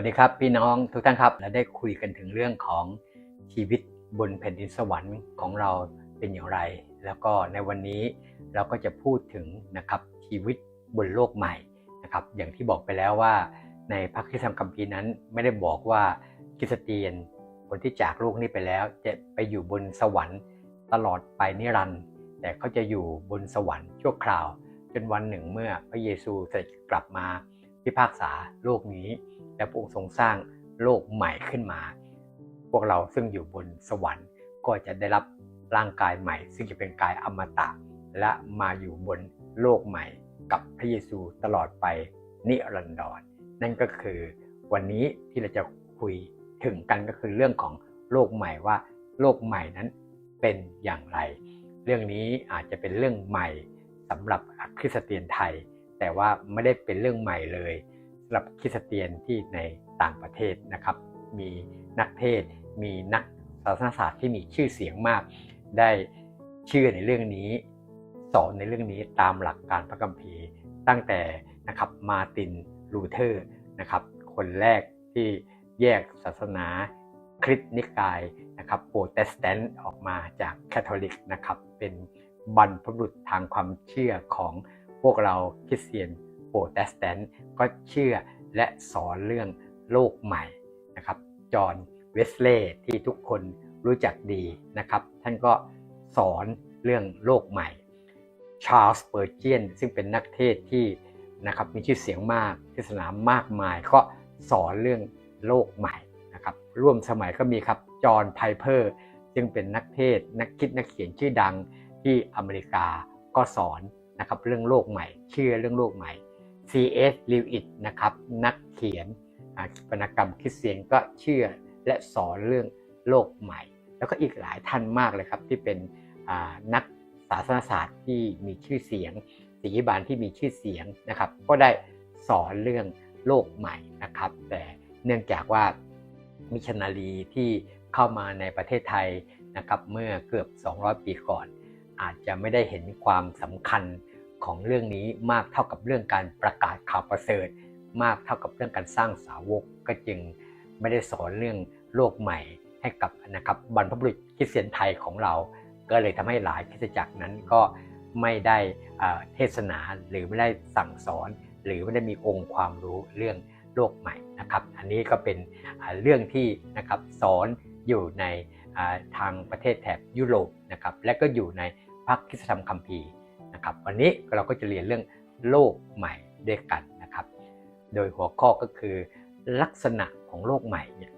วัสดีครับพี่น้องทุกท่านครับ และได้คุยกันถึงเรื่องของชีวิตบนแผ่นดินสวรรค์ของเราเป็นอย่างไร แล้วก็ในวันนี้เราก็จะพูดถึงนะครับชีวิตบนโลกใหม่นะครับอย่างที่บอกไปแล้วว่า ในพระคัมภีร์นั้นไม่ได้บอกว่าคริสเตียนคนที่จากโลกนี้ไปแล้ว จะไปอยู่บนสวรรค์ตลอดไปนิรันดร์แต่เขาจะอยู่บนสวรรค์ชั่วคราว จนวันหนึ่งเมื่อพระเยซูเสด็จกลับมาพิพากษาโลกนี้ และพระองค์ทรงสร้างโลกใหม่ขึ้นมา พวกเราซึ่งอยู่บนสวรรค์ก็จะได้รับร่างกายใหม่ ซึ่งจะเป็นกายอมตะ และมาอยู่บนโลกใหม่กับพระเยซูตลอดไปนิรันดรนั่นก็คือวันนี้ที่เราจะคุยถึงกันก็คือเรื่องของโลกใหม่ว่าโลกใหม่นั้นเป็นอย่างไร เรื่องนี้อาจจะเป็นเรื่องใหม่สำหรับคริสเตียนไทย แต่ว่าไม่ได้เป็นเรื่องใหม่เลย หรับคริสเตียนที่ในต่างประเทศนะครับ มีนักเทศ มีนักศาสนศาสตร์ที่มีชื่อเสียงมาก ได้เชื่อในเรื่องนี้ สอนในเรื่องนี้ตามหลักการพระคัมภีร์ตั้งแต่นะครับมาตินลูเทอร์นะครับคนแรกที่แยกศาสนาคริสต์นิกายนะครับโปรเตสแตนต์ออกมาจากแคทอลิกนะครับเป็นบรรพบุรุษทางความเชื่อของพวกเราคริสเตียน โปรเตสแตนต์ก็เชื่อและสอนเรื่องโลกใหม่นะครับ จอห์นเวสเลย์ที่ทุกคนรู้จักดีนะครับ ท่านก็สอนเรื่องโลกใหม่ ชาร์ลส์เปอร์เจียนซึ่งเป็นนักเทศที่นะครับมีชื่อเสียงมากเทศนามากมายก็สอนเรื่องโลกใหม่นะครับ ร่วมสมัยก็มีครับ จอห์นไพเพอร์ซึ่งเป็นนักเทศ นักคิดนักเขียนชื่อดังที่อเมริกาก็สอนนะครับเรื่องโลกใหม่ เชื่อเรื่องโลกใหม่ C.S. Lewis นะครับนักเขียนวรรณกรรมคริสเตียนก็เชื่อและสอนเรื่องโลกใหม่ แล้วก็อีกหลายท่านมากเลยครับที่เป็นนักศาสนศาสตร์ที่มีชื่อเสียงศิลบาลที่มีชื่อเสียงนะครับ ก็ได้สอนเรื่องโลกใหม่นะครับ แต่เนื่องจากว่ามิชนารีที่เข้ามาในประเทศไทยนะครับเมื่อเกือบ 200 ปีก่อน อาจจะไม่ได้เห็นความสำคัญ ของเรื่องนี้มากเท่ากับเรื่องการประกาศข่าวประเสริฐ มากเท่ากับเรื่องการสร้างสาวกก็จึงไม่ได้สอนเรื่องโลกใหม่ให้กับนะครับบรรพบุรุษคริสเตียนไทยของเรา ก็เลยทำให้หลายคริสตจักรนั้นก็ไม่ได้เทศนาหรือไม่ได้สั่งสอน หรือไม่ได้มีองค์ความรู้เรื่องโลกใหม่นะครับ อันนี้ก็เป็นเรื่องที่นะครับสอนอยู่ในทางประเทศแถบยุโรปนะครับและก็อยู่ในพระคิสธรรมคัมภีร์ นะครับ วันนี้เราก็จะเรียนเรื่องโลกใหม่ด้วยกันนะครับ โดยหัวข้อก็คือ ลักษณะของโลกใหม่เนี่ย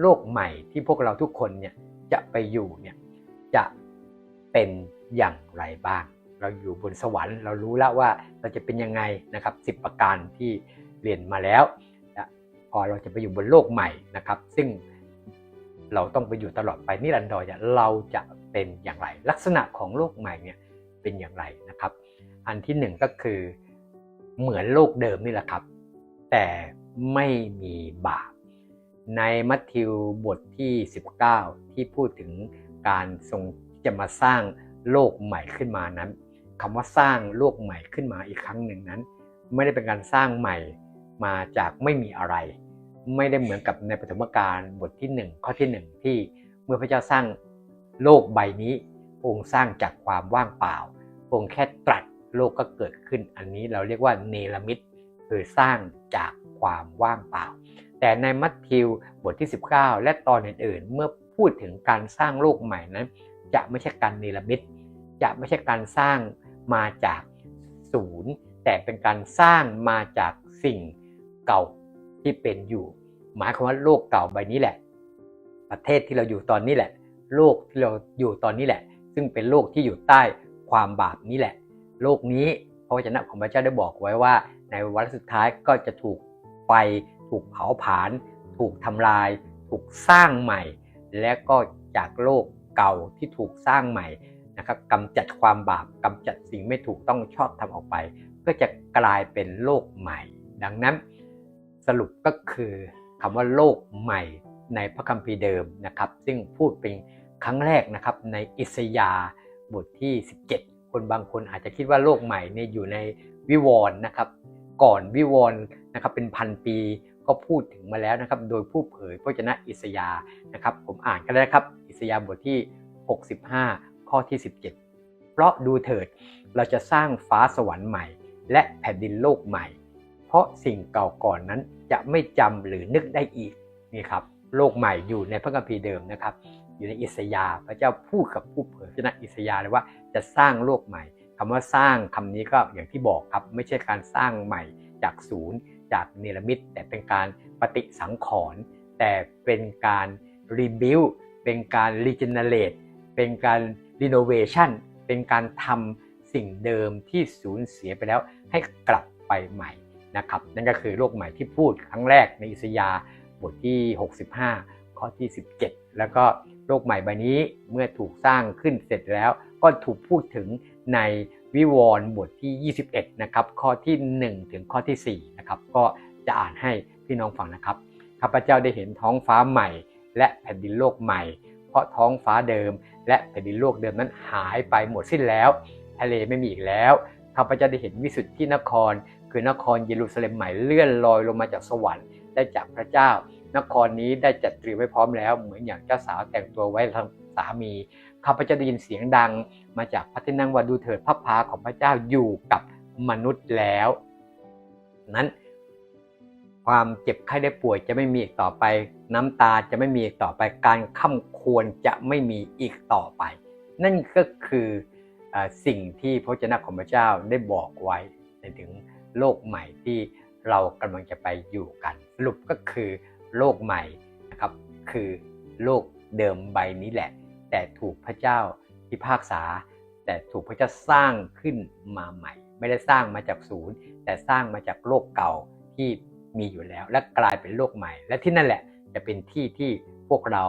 โลกใหม่ที่พวกเราทุกคนเนี่ยจะไปอยู่เนี่ยจะเป็นอย่างไรบ้าง เราอยู่บนสวรรค์ เรารู้แล้วว่าเราจะเป็นยังไงนะครับสิประการที่เรียนมาแล้วพอเราจะไปอยู่บนโลกใหม่นะครับ ซึ่งเราต้องไปอยู่ตลอดไปนิรันดรเนี่ยเราจะเป็นอย่างไร ลักษณะของโลกใหม่เนี่ย เป็นอย่างไรนะครับ อันที่หนึ่งก็คือเหมือนโลกเดิมนี่แหละครับ แต่ไม่มีบาป ในมัทธิวบทที่ 19 ที่พูดถึงการทรงจะมาสร้างโลกใหม่ขึ้นมานั้นคำว่าสร้างโลกใหม่ขึ้นมาอีกครั้งหนึ่งนั้น ไม่ได้เป็นการสร้างใหม่มาจากไม่มีอะไร ไม่ได้เหมือนกับในปฐมกาลบทที่ 1 ข้อที่ 1 ที่เมื่อพระเจ้าสร้างโลกใบนี้องค์สร้างจากความว่างเปล่า องค์แค่ตรัสโลกก็เกิดขึ้น อันนี้เราเรียกว่าเนรมิตคือสร้างจากความว่างเปล่า แต่ในมัทธิวบทที่ 19 และตอนอื่นๆ เมื่อพูดถึงการสร้างโลกใหม่นั้น จะไม่ใช่การเนรมิตจะไม่ใช่การสร้างมาจากศูนย์ แต่เป็นการสร้างมาจากสิ่งเก่าที่เป็นอยู่ หมายความว่าโลกเก่าใบนี้แหละ ประเทศที่เราอยู่ตอนนี้แหละ โลกที่เราอยู่ตอนนี้แหละ ซึ่งเป็นโลกที่อยู่ใต้ ความบาปนี้แหละ โลกนี้พระวจนะของพระเจ้าได้บอกไว้ว่า ในวันสุดท้ายก็จะถูกไฟถูกเผาผลาญถูกทำลาย ถูกสร้างใหม่ และก็จากโลกเก่าที่ถูกสร้างใหม่นะครับกำจัดความบาปกำจัดสิ่งไม่ถูกต้องชอบทำออกไป ก็จะกลายเป็นโลกใหม่ ดังนั้นสรุปก็คือคำว่าโลกใหม่ในพระคัมภีร์เดิมนะครับ ซึ่งพูดเป็นครั้งแรกนะครับในอิสยาห์ บทที่ 17 คนบางคนอาจจะคิดว่าโลกใหม่เนี่ยอยู่ในวิวรณ์นะครับ ก่อนวิวรณ์นะครับเป็นพันปีก็พูดถึงมาแล้วนะครับ โดยผู้เผยพระชนะอิสยานะครับ ผมอ่านกันแล้วนะครับ อิสยาบทที่ 65 ข้อที่ 17 เพราะดูเถิดเราจะสร้างฟ้าสวรรค์ใหม่ และแผ่นดินโลกใหม่ เพราะสิ่งเก่าก่อนนั้นจะไม่จำหรือนึกได้อีกนี่ครับโลกใหม่อยู่ในพระคัมภีร์เดิมนะครับ อยู่ในอิสยาพระเจ้าพูดกับผู้เผยพระชนะอิสยาเลยว่าจะสร้างโลกใหม่คำว่าสร้างคำนี้ก็อย่างที่บอกครับ ไม่ใช่การสร้างใหม่จากศูนย์ จากเนรมิต แต่เป็นการปฏิสังขรณ์แต่เป็นการรีบิวเป็นการรีเจเนเรตเป็นการรีโนเวชันเป็นการทำสิ่งเดิมที่สูญเสียไปแล้วให้กลับไปใหม่นะครับ นั่นก็คือโลกใหม่ที่พูดครั้งแรกในอิสยาบทที่ 65 ข้อที่ 17 แล้วก็ โลกใหม่ใบนี้เมื่อถูกสร้างขึ้นเสร็จแล้ว ก็ถูกพูดถึงในวิวรณ์บทที่ 21 นะครับ ข้อที่ 1 ถึงข้อที่ 4 นะครับ ก็จะอ่านให้พี่น้องฟังนะครับ ข้าพเจ้าได้เห็นท้องฟ้าใหม่ และแผ่นดินโลกใหม่ เพราะท้องฟ้าเดิม และแผ่นดินโลกเดิมนั้นหายไปหมดสิ้นแล้ว ทะเลไม่มีอีกแล้ว ข้าพเจ้าได้เห็นวิสุทธินคร คือนครเยรูซาเล็มใหม่เลื่อนลอยลงมาจากสวรรค์ได้จากพระเจ้า นครนี้ได้จัดเตรียมไว้พร้อมแล้ว เหมือนอย่างเจ้าสาวแต่งตัวไว้ทางสามีข้าพเจ้าได้ยินเสียงดัง มาจากพระที่นั่งว่าดูเถิดพระพาของพระเจ้าอยู่กับมนุษย์แล้ว นั้นความเจ็บไข้ได้ป่วยจะไม่มีอีกต่อไป น้ำตาจะไม่มีอีกต่อไป การข้าควรจะไม่มีอีกต่อไป นั่นก็คืออสิ่งที่พระเจ้าของพระเจ้าได้บอกไว้ในถึงโลกใหม่ที่เรากำลังจะไปอยู่กัน สรุปก็คือ โลกใหม่นะครับคือโลกเดิมใบนี้แหละ แต่ถูกพระเจ้าพิพากษา แต่ถูกพระเจ้าสร้างขึ้นมาใหม่ ไม่ได้สร้างมาจากศูนย์ แต่สร้างมาจากโลกเก่าที่มีอยู่แล้ว และกลายเป็นโลกใหม่ และที่นั่นแหละจะเป็นที่ที่พวกเรา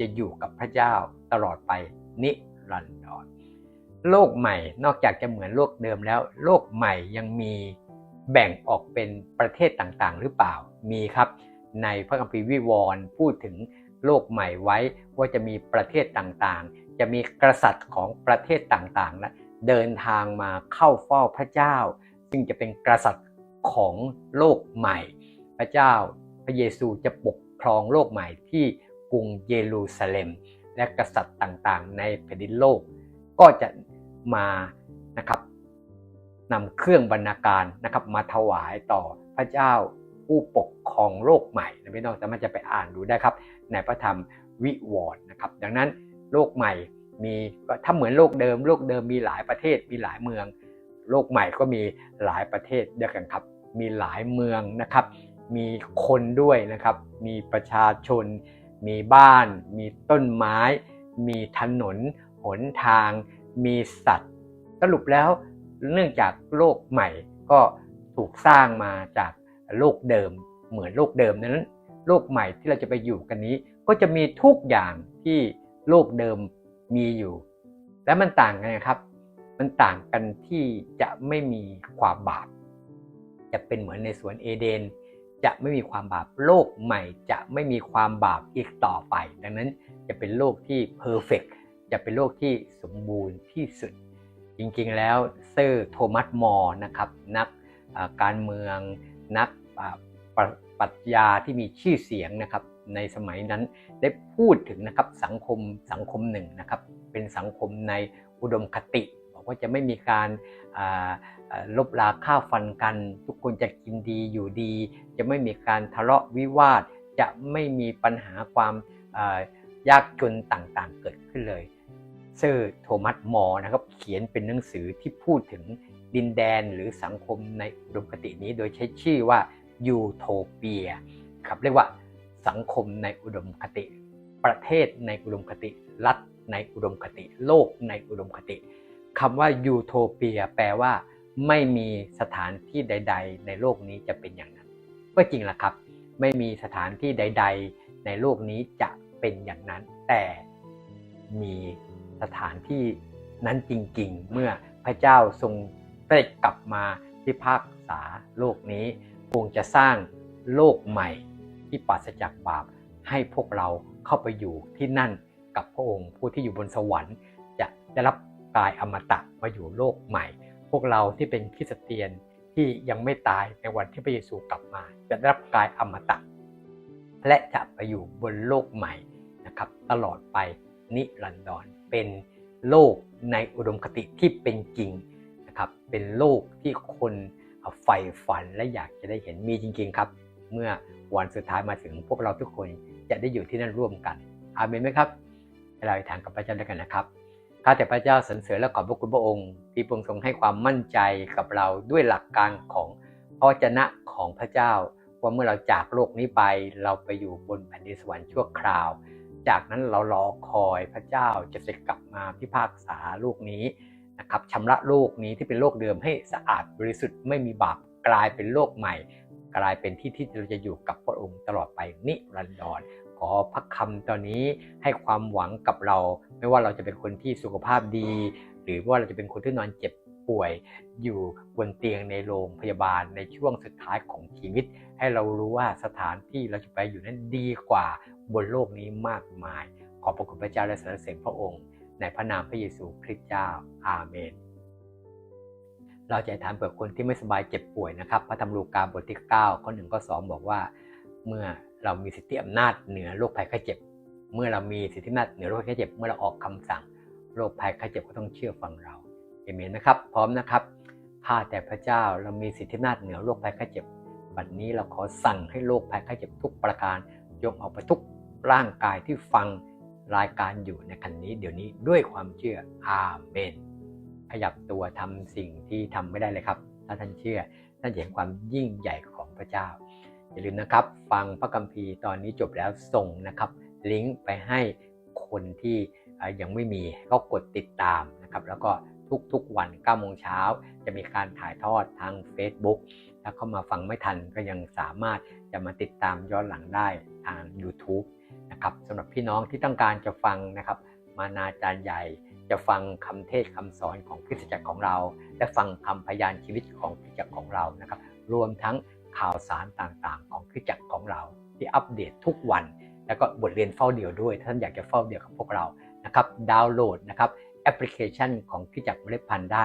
จะอยู่กับพระเจ้าตลอดไปนิรันดรโลกใหม่นอกจากจะเหมือนโลกเดิมแล้ว โลกใหม่ยังมีแบ่งออกเป็นประเทศต่างๆ หรือเปล่ามีครับ ในพระคัมภีร์วิวรณ์พูดถึงโลกใหม่ไว้ว่าจะมีประเทศต่างๆ จะมีกษัตริย์ของประเทศต่างๆนะเดินทางมาเข้าเฝ้าพระเจ้า ซึ่งจะเป็นกษัตริย์ของโลกใหม่ พระเจ้าพระเยซูจะปกครองโลกใหม่ที่กรุงเยรูซาเล็ม และกษัตริย์ต่างๆ ในแผ่นดินโลก ก็จะมานะครับนำเครื่องบรรณาการนะครับมาถวายต่อพระเจ้า ผู้ปกครองโลกใหม่นะพี่น้องสามารถจะไปอ่านดูได้ครับ ในพระธรรมวิวรณ์นะครับ ดังนั้นโลกใหม่มีถ้าเหมือนโลกเดิม โลกเดิมมีหลายประเทศมีหลายเมือง โลกใหม่ก็มีหลายประเทศเดียวกันครับ มีหลายเมืองนะครับ มีคนด้วยนะครับ มีประชาชน มีบ้าน มีต้นไม้ มีถนน หนทาง มีสัตว์ สรุปแล้วเนื่องจากโลกใหม่ก็ถูกสร้างมาจาก โลกเดิม เหมือนโลกเดิมนั้น โลกใหม่ที่เราจะไปอยู่กันนี้ ก็จะมีทุกอย่างที่โลกเดิมมีอยู่ และมันต่างกันนะครับ มันต่างกันที่จะไม่มีความบาป จะเป็นเหมือนในสวนเอเดน จะไม่มีความบาปโลกใหม่ จะไม่มีความบาปอีกต่อไป ดังนั้นจะเป็นโลกที่เพอร์เฟกจะเป็นโลกที่สมบูรณ์ที่สุด จริงๆแล้วเซอร์โทมัสมอร์นะครับ นักการเมืองนัก ปรัชญาที่มีชื่อเสียงนะครับ ในสมัยนั้นได้พูดถึงนะครับสังคมสังคมหนึ่งนะครับ เป็นสังคมในอุดมคติ บอกว่าจะไม่มีการลบลาข้าวฟันกัน ทุกคนจะกินดีอยู่ดี จะไม่มีการทะเลาะวิวาท จะไม่มีปัญหาความยากจนต่างๆ เกิดขึ้นเลย เซอร์โทมัสมอนะครับเขียนเป็นหนังสือที่พูดถึงดินแดนหรือสังคมในอุดมคตินี้โดยใช้ชื่อว่า ยูโทเปียครับเรียกว่าสังคมในอุดมคติ ประเทศในอุดมคติ รัฐในอุดมคติ โลกในอุดมคติคำว่ายูโทเปียแปลว่า ไม่มีสถานที่ใด ๆ ในโลกนี้จะเป็นอย่างนั้น ก็จริงละครับ ไม่มีสถานที่ใด ๆ ในโลกนี้จะเป็นอย่างนั้น แต่มีสถานที่นั้นจริง ๆ เมื่อพระเจ้าทรงได้กลับมาพิพากษาโลกนี้ คงจะสร้างโลกใหม่ที่ปราศจากบาปให้พวกเราเข้าไปอยู่ที่นั่นกับพระองค์ผู้ที่อยู่บนสวรรค์ จะได้รับกายอมตะมาอยู่โลกใหม่ พวกเราที่เป็นคริสเตียนที่ยังไม่ตายในวันที่พระเยซูกลับมา จะได้รับกายอมตะ และจะไปอยู่บนโลกใหม่นะครับ ตลอดไปนิรันดรเป็นโลกในอุดมคติที่เป็นจริงนะครับเป็นโลกที่คน ใฝ่ฝันและอยากจะได้เห็นมีจริง ๆ ครับ เมื่อวันสุดท้ายมาถึงพวกเราทุกคนจะได้อยู่ที่นั่นร่วมกัน อาเมนไหมครับให้เราอธิษฐานกับพระเจ้าด้วยกันนะครับข้าแต่พระเจ้าสรรเสริญและขอบพระคุณพระองค์ ที่ทรงทรงให้ความมั่นใจกับเราด้วยหลักการของพระจนะของพระเจ้า ว่าเมื่อเราจากโลกนี้ไปเราไปอยู่บนแผ่นดินสวรรค์ชั่วคราว จากนั้นเรารอคอยพระเจ้าจะเสร็จกลับมาพิพากษาโลกนี้ นะครับชำระโลกนี้ที่เป็นโลกเดิมให้สะอาดบริสุทธิ์ไม่มีบาปกลายเป็นโลกใหม่ กลายเป็นที่ที่เราจะอยู่กับพระองค์ตลอดไปนิรันดรขอพระคำตอนนี้ให้ความหวังกับเรา ไม่ว่าเราจะเป็นคนที่สุขภาพดี หรือว่าเราจะเป็นคนที่นอนเจ็บป่วย อยู่บนเตียงในโรงพยาบาลในช่วงสุดท้ายของชีวิต ให้เรารู้ว่าสถานที่เราจะไปอยู่นั้นดีกว่าบนโลกนี้มากมาย ขอบพระคุณพระเจ้าและสรรเสริญพระองค์ ในพระนามพระเยซูคริสต์เจ้า อาเมน เราจะถามเผื่อคนที่ไม่สบายเจ็บป่วยนะครับ พระธรรมลูกาบทที่ 9 ข้อ1ข้อ2บอกว่า เมื่อเรามีสิทธิอำนาจเหนือโรคภัยไข้เจ็บ เมื่อเรามีสิทธิอำนาจเหนือโรคภัยไข้เจ็บ เมื่อเราออกคำสั่งโรคภัยไข้เจ็บก็ต้องเชื่อฟังเราเอเมนนะครับ พร้อมนะครับข้าแต่พระเจ้าเรามีสิทธิอำนาจเหนือโรคภัยไข้เจ็บ บัดนี้เราขอสั่งให้โรคภัยไข้เจ็บทุกประการ ยกออกไปทุกร่างกายที่ฟัง รายการอยู่ในคันนี้เดี๋ยวนี้ด้วยความเชื่ออาเมน ขยับตัวทำสิ่งที่ทำไม่ได้เลยครับ ถ้าท่านเชื่อท่านเห็นความยิ่งใหญ่ของพระเจ้า อย่าลืมนะครับ ฟังพระคัมภีร์ตอนนี้จบแล้วส่งนะครับ ลิงก์ไปให้คนที่ยังไม่มีก็กดติดตามนะครับ แล้วก็ทุกๆวัน9โมงเช้าจะมีการถ่ายทอดทาง Facebook ถ้าเข้ามาฟังไม่ทันก็ยังสามารถจะมาติดตามย้อนหลังได้ทาง YouTube นะครับสำหรับพี่น้องที่ต้องการจะฟังนะครับ มานาจารย์ใหญ่จะฟังคำเทศคำสอนของคริจักรของเรา และฟังคำพยานชีวิตของคริจักรของเรานะครับ รวมทั้งข่าวสารต่างๆ ของคริจักรของเรา ที่อัปเดตทุกวัน แล้วก็บทเรียนเฝ้าเดี่ยวด้วยท่านอยากจะเฝ้าเดี่ยวกับพวกเรานะครับดาวน์โหลดนะครับแอปพลิเคชันของคริจักรเมล็ดพันธุ์ได้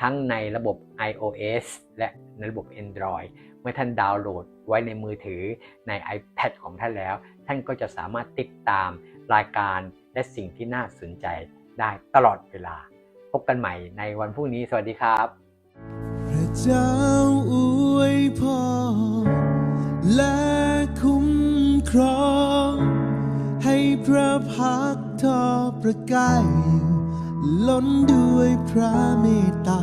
ทั้งในระบบ iOS และในระบบ Android เมื่อท่านดาวน์โหลด ไว้ในมือถือใน iPad ของท่านแล้ว ท่านก็จะสามารถติดตามรายการและสิ่งที่น่าสนใจได้ตลอดเวลา พบกันใหม่ในวันพรุ่งนี้ สวัสดีครับ พระเจ้าอวยพรและคุ้มครอง ให้พระพักทอประกายล้นด้วยพระเมตตา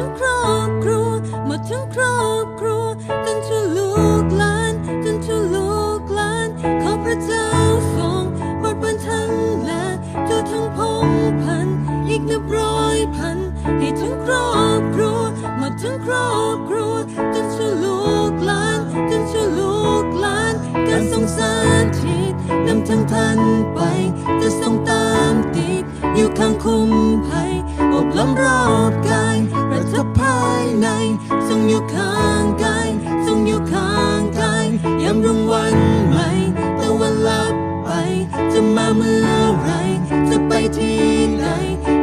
ทั้งครอบครัวหมดทั้งครอบครัวจนชั่วลูกหลานจนชั่วลูกหลานขอพระเจ้าทรงโปรดบันทันและทั่วทั้งพงพัน อีกนับร้อยพัน ให้ทั้งครอบครัวหมดทั้งครอบครัวจนชั่วลูกหลานจนชั่วลูกหลานการทรงสถิตนำทั้งท่านไป จะทรงตามติดอยู่ข้างคุ้มภัยอบล้อมรอบกาย ทรงอยู่ข้างกายทรงอยู่ข้างกายยามรุ่งวันใหม่ตะวันลับไป จะมาเมื่อไร จะไปที่ไห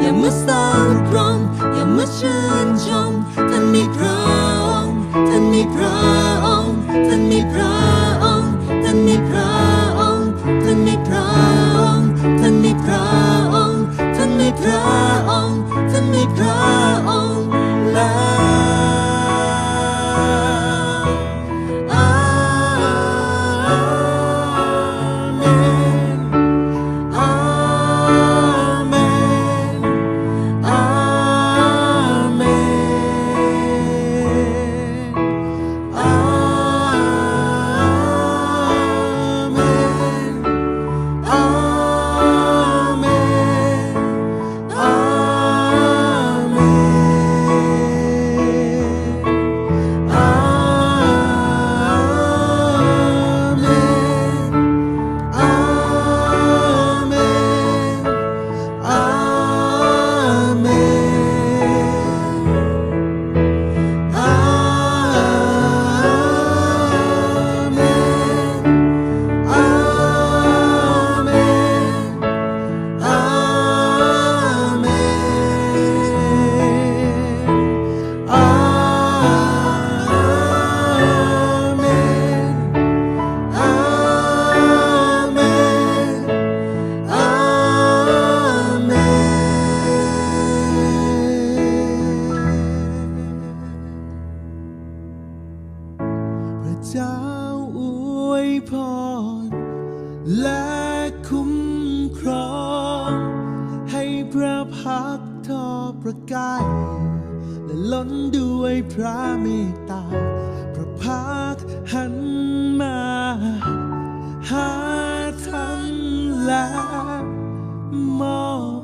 อย่ามาสร้างกรมอย่ามาชื่นชมท่านมีพระองค์ท่านมีพระองค์ท่านมีพระ และล้นด้วยพระเมตตา พระพักหันมา หาท่านและมอง